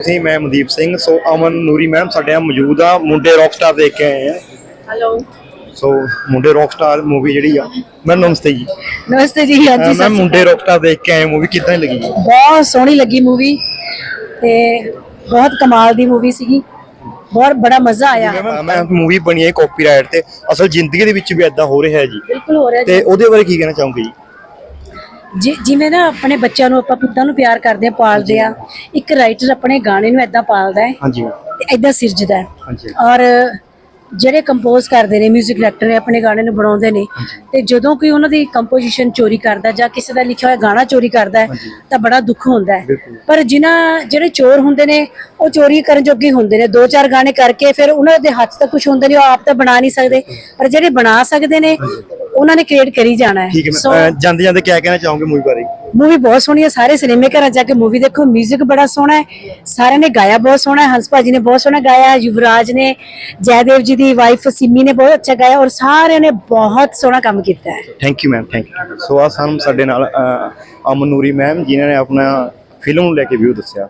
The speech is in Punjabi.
ਜੀ ਮੈਂ ਮਨਦੀਪ ਸਿੰਘ। ਸੋ ਅਮਨ ਨੂਰੀ ਮੈਮ ਸਾਡੇ ਨਾਲ ਮੌਜੂਦ ਆ ਮੁੰਡੇ ਰੌਕ ਸਟਾਰ ਦੇਖ ਕੇ ਆਏ ਆ। ਹੈਲੋ ਸੋ ਮੁੰਡੇ ਰੌਕ ਸਟਾਰ ਮੂਵੀ ਜਿਹੜੀ ਆ ਮੈਂ ਨਮਸਤੇ ਜੀ। ਨਮਸਤੇ ਜੀ ਹਾਂਜੀ ਮੈਂ ਮੁੰਡੇ ਰੌਕ ਸਟਾਰ ਦੇਖ ਕੇ ਆਏ ਮੂਵੀ ਕਿੱਦਾਂ ਲੱਗੀ? ਬਹੁਤ ਸੋਹਣੀ ਲੱਗੀ ਮੂਵੀ ਤੇ ਬਹੁਤ ਕਮਾਲ ਦੀ ਮੂਵੀ ਸੀਗੀ। ਬਹੁਤ ਬੜਾ ਮਜ਼ਾ ਆਇਆ। ਮੈਂ ਮੂਵੀ ਬਣੀ ਹੈ ਕਾਪੀਰਾਈਟ ਤੇ। ਅਸਲ ਜ਼ਿੰਦਗੀ ਦੇ ਵਿੱਚ ਵੀ ਐਦਾਂ ਹੋ ਰਿਹਾ ਹੈ ਜੀ। ਬਿਲਕੁਲ ਹੋ ਰਿਹਾ ਜੀ। ਤੇ ਉਹਦੇ ਬਾਰੇ ਕੀ ਕਹਿਣਾ ਚਾਹੁੰਗੇ ਜੀ? ਜੀ ਜਿਵੇਂ ਨਾ ਆਪਣੇ ਬੱਚਿਆਂ ਨੂੰ ਆਪਾਂ ਪੁੱਤਾਂ ਨੂੰ ਪਿਆਰ ਕਰਦੇ ਆ ਪਾਲਦੇ ਆ ਇੱਕ ਰਾਈਟਰ ਆਪਣੇ ਗਾਣੇ ਨੂੰ ਐਦਾਂ ਪਾਲਦਾ ਹੈ ਹਾਂਜੀ। ਤੇ ਐਦਾਂ ਸਿਰਜਦਾ ਹੈ। ਹਾਂਜੀ। ਔਰ ਜਿਹੜੇ ਕੰਪੋਜ਼ ਕਰਦੇ ਨੇ 뮤직 ਡਾਇਰੈਕਟਰ ਆਪਣੇ ਗਾਣੇ ਨੂੰ ਬਣਾਉਂਦੇ ਨੇ ਤੇ ਜਦੋਂ ਕੋਈ ਉਹਨਾਂ ਦੀ ਕੰਪੋਜੀਸ਼ਨ ਚੋਰੀ ਕਰਦਾ ਜਾਂ ਕਿਸੇ ਦਾ ਲਿਖਿਆ ਹੋਇਆ ਗਾਣਾ ਚੋਰੀ ਕਰਦਾ ਹੈ ਤਾਂ ਬੜਾ ਦੁੱਖ ਹੁੰਦਾ ਹੈ। ਬਿਲਕੁਲ। ਪਰ ਜਿਨ੍ਹਾਂ ਜਿਹੜੇ ਚੋਰ ਹੁੰਦੇ ਨੇ ਉਹ ਚੋਰੀ ਕਰਨ ਜੋਗੇ ਹੁੰਦੇ ਨੇ। ਦੋ ਚਾਰ ਗਾਣੇ ਕਰਕੇ ਫਿਰ ਉਹਨਾਂ ਦੇ ਹੱਥ ਤੱਕ ਕੁਝ ਹੁੰਦੇ ਨੇ ਉਹ ਆਪ ਤਾਂ ਬਣਾ ਨਹੀਂ ਸਕਦੇ। ਪਰ ਜਿਹੜੇ ਬਣਾ ਸਕਦੇ ਨੇ ਉਹਨਾਂ ਨੇ ਕ੍ਰੀਏਟ ਕਰੀ ਜਾਣਾ ਠੀਕ ਹੈ ਜਾਂਦੇ ਜਾਂਦੇ ਕੀ ਕਹਿਣਾ ਚਾਹੋਗੇ ਮੂਵੀ ਬਾਰੇ? ਮੂਵੀ ਬਹੁਤ ਸੋਹਣੀ ਹੈ ਸਾਰੇ ਸਿਨੇਮੇ ਘਰਾਂ ਜਾ ਕੇ ਮੂਵੀ ਦੇਖੋ 뮤직 ਬੜਾ ਸੋਹਣਾ ਹੈ। ਸਾਰਿਆਂ ਨੇ ਗਾਇਆ ਬਹੁਤ ਸੋਹਣਾ ਹੈ ਹੰਸ ਭਾਜੀ ਨੇ ਬਹੁਤ ਸੋਹਣਾ ਗਾਇਆ ਯੁਵਰਾਜ ਨੇ ਜੈਦੇਵ ਜੀ ਦੀ ਵਾਈਫ ਸਿਮੀ ਨੇ ਬਹੁਤ ਅੱਛਾ ਗਾਇਆ ਔਰ ਸਾਰਿਆਂ ਨੇ ਬਹੁਤ ਸੋਹਣਾ ਕੰਮ ਕੀਤਾ ਹੈ। Thank you ma'am thank you so ਆ ਸਾਨੂੰ ਸਾਡੇ ਨਾਲ ਅ, ਅਮਨ ਨੂਰੀ ਮੈਮ ਜਿਨ੍ਹਾਂ ਨੇ ਆਪਣਾ ਫਿਲਮ ਨੂੰ ਲੈ ਕੇ ਵਿਊ ਦੱਸਿਆ।